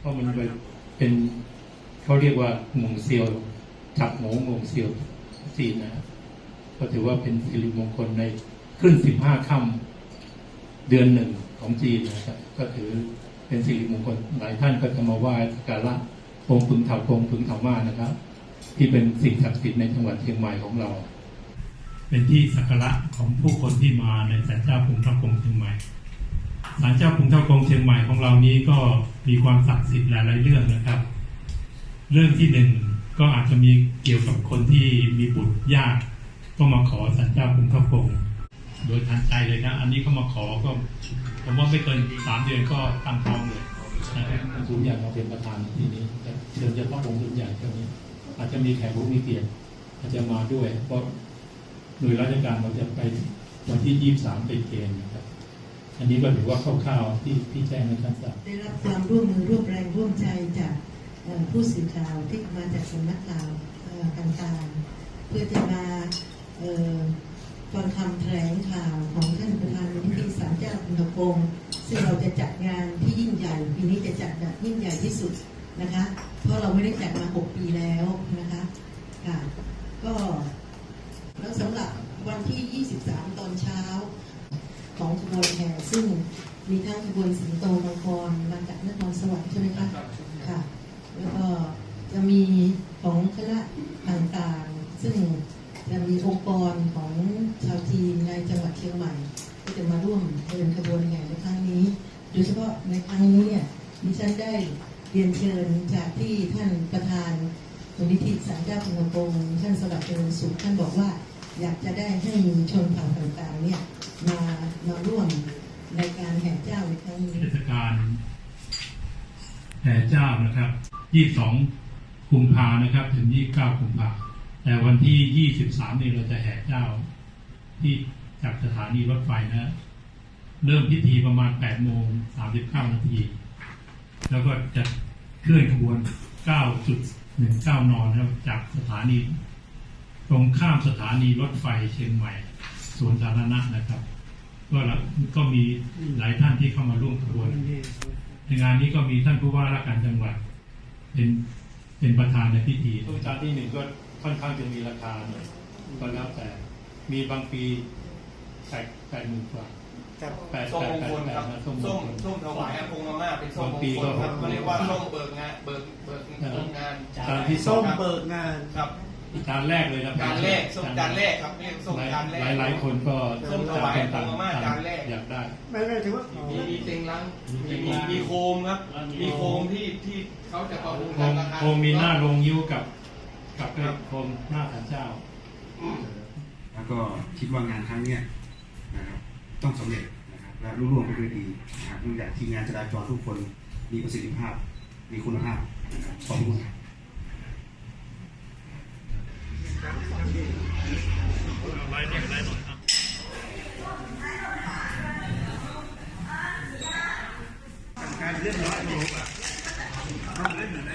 พราะมันเป็นเขาเรียกว่าหมงเซียวจับหมูหมงเซียวจีนนะก็ถือว่าเป็นสิริมงคลในขึ้นสิบห้าค่ำเดือนหนึ่งของจีนนะครับก็ถือเป็นสิริมงคลหลายท่านก็จะมาไหว้สักการะองค์พึงเถาคงพึงเถามานะครับ ที่เป็นสิ่งศักดิ์สิทธิ์ในจังหวัดเชียงใหม่ของเรา เป็นที่สักการะของผู้คนที่มาในศาลเจ้าพุงเท่ากงเชียงใหม่ ศาลเจ้าพุงเท่ากงเชียงใหม่ของเรานี้ก็มีความศักดิ์สิทธิ์หลายๆเรื่องนะครับ เรื่องที่หนึ่งก็อาจจะมีเกี่ยวกับคนที่มีบุตรยาก ก็มาขอศาลเจ้าพุงเท่ากงโดยทันใจเลยนะ อันนี้เขามาขอก็ผมว่าไม่เกินสามเดือนก็ตั้งท้องเลยนะครับคุณใหญ่มาเป็นประธานที่นี้เชิญเฉพาะองค์ใหญ่เท่านี้ อาจจะมีแขกผู้มีเกียรติอาจจะมาด้วยเพราะหน่วยราชการเราจะไปวันที่23ไปเกณฑ์นะครับ อันนี้ก็ถือว่าคร่าวๆที่ที่แจ้งในท่านทราบได้รับความร่วมมือร่วมแรงร่วมใจจากผู้สื่อข่าวที่มาจากสำนักข่าวต่างๆ เพื่อจะมาเอ่อฟังคำแถลงข่าวของท่านประธานมูลนิธิสารเจ้าคุณกงซึ่งเราจะจัดงานที่ยิ่งใหญ่ปีนี้จะจัดแบบยิ่งใหญ่ที่สุดนะคะ เพราะเราไม่ได้จัดมา 6 ปีแล้วนะคะค่ะก็แล้วสำหรับวันที่ 23 ตอนเช้า ของขบวนแห่ซึ่งมีทั้งขบวนสิงโตมังกรมาจากนครสวรรค์ใช่ไหมคะค่ะ แล้วก็จะมีของคณะต่างๆ ซึ่งจะมีองค์กรของชาวจีนในจังหวัดเชียงใหม่ที่จะมาร่วมเดินขบวนแห่ในครั้งนี้ โดยเฉพาะในครั้งนี้เนี่ยดิฉันได้เรียนเชิญจากที่ท่านประธานมูลนิธิสารเจ้าพุงโปงท่านสวัสดิ์เจริญสุขท่านบอกว่า อยากจะได้ให้ชนเผ่าต่างๆเนี่ยมามาร่วมในการแห่เจ้าในครั้งนี้เทศกาลแห่เจ้านะครับ 22กุมภานะครับ ถึง 29กุมภาแต่วันที่ 23นี่เราจะแห่เจ้า ที่จากสถานีรถไฟนะ เริ่มพิธีประมาณ8โมง39นาทีแล้วก็จะเคลื่อนขบวน 9.19 นอนนะครับจากสถานี ตรงข้ามสถานีรถไฟเชียงใหม่สวนสาธารณะนะครับ ก็ละก็มีหลายท่านที่เข้ามาร่วมขบวน ในงานนี้ก็มีท่านผู้ว่าราชการจังหวัด เป็นเป็นประธานในพิธีทุกจานที่หนึ่งก็ค่อนข้างจะมีราคาหน่อยก็แล้วแต่มีบางปีแปดแปดหมื่นกว่าครับแปดส้มแปดมงแปคดลแปคดรับนะส้มมส้งมคลส้มถวายอากงอาม่าเป็นส้มมบางงปีคก็ลครับหกเขาเรียกว่าส้มเบิกงานเบิกเบิกเออเบิกงานจานที่สส้องมเบิกงานครับ จานแรกเลยนะจานแรกส้มจานแรกครับเรียกส้มหลายจานแรกหลายหลายคนก็ส้มถวายจำเป็นต่างอากงอาม่าจานแรกอยากได้ไม่ไม่ถือว่ามีมีเต็งลังมีมีมีโคมครับมีโคมที่ที่เขาจะประมูลโคกันมราคาโคมมีหน้าลงยิ้วกับ กับโคมหน้าขันเจ้า แล้วก็คิดว่างานครั้งเนี้ยนะครับต้องสำเร็จนะครับและรุ่ร่วงไปด้วยดีนะครับเนื่องจากทีมงานจราจรทุกคนมีประสิทธิภาพมีคุณภาพนะครับขอบคุณครับ การเล่นน้อยลงอะมันเล่นเหมือนไ